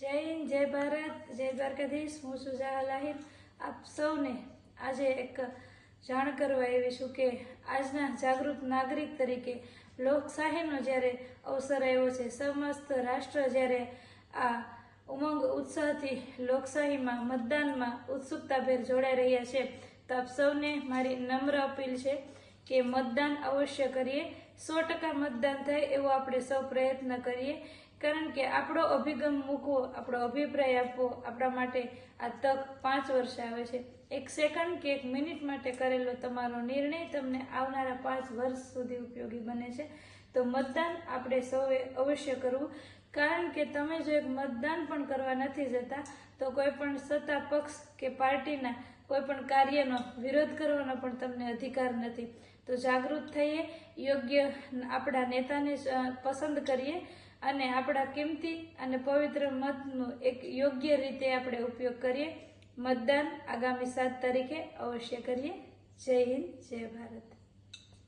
જય હિન્દ, જય ભારત, જય દ્વારકાધીશ. હું સુજાહા લાહિર. આપ સૌને આજે એક જાણ કરવા આવી છું કે આજના જાગૃત નાગરિક તરીકે લોકશાહીનો જ્યારે અવસર આવ્યો છે, સમસ્ત રાષ્ટ્ર જ્યારે આ ઉમંગ ઉત્સાહથી લોકશાહીમાં, મતદાનમાં ઉત્સુકતાભેર જોડાઈ રહ્યા છે, તો આપ સૌને મારી નમ્ર અપીલ છે કે મતદાન અવશ્ય કરીએ. સો ટકા મતદાન થાય એવો આપણે સૌ પ્રયત્ન કરીએ. કારણ કે આપણો અભિગમ મૂકવો, આપણો અભિપ્રાય આપવો આપણા માટે આ તક પાંચ વર્ષે આવે છે. એક સેકન્ડ કે એક મિનિટ માટે કરેલો તમારો નિર્ણય તમને આવનારા પાંચ વર્ષ સુધી ઉપયોગી બને છે. તો મતદાન આપણે સૌએ અવશ્ય કરવું. કારણ કે તમે જો એક મતદાન પણ કરવા નથી જતા, તો કોઈ પણ સત્તા પક્ષ કે પાર્ટીના કોઈ પણ કાર્યનો વિરોધ કરવાનો પણ તમને અધિકાર નથી. તો જાગૃત થઈએ, યોગ્ય આપણા નેતાને પસંદ કરીએ અને આપણા કિંમતી અને પવિત્ર મતનો એક યોગ્ય રીતે આપણે ઉપયોગ કરીએ. મતદાન આગામી સાત તારીખે અવશ્ય કરીએ. જય હિન્દ, જય ભારત.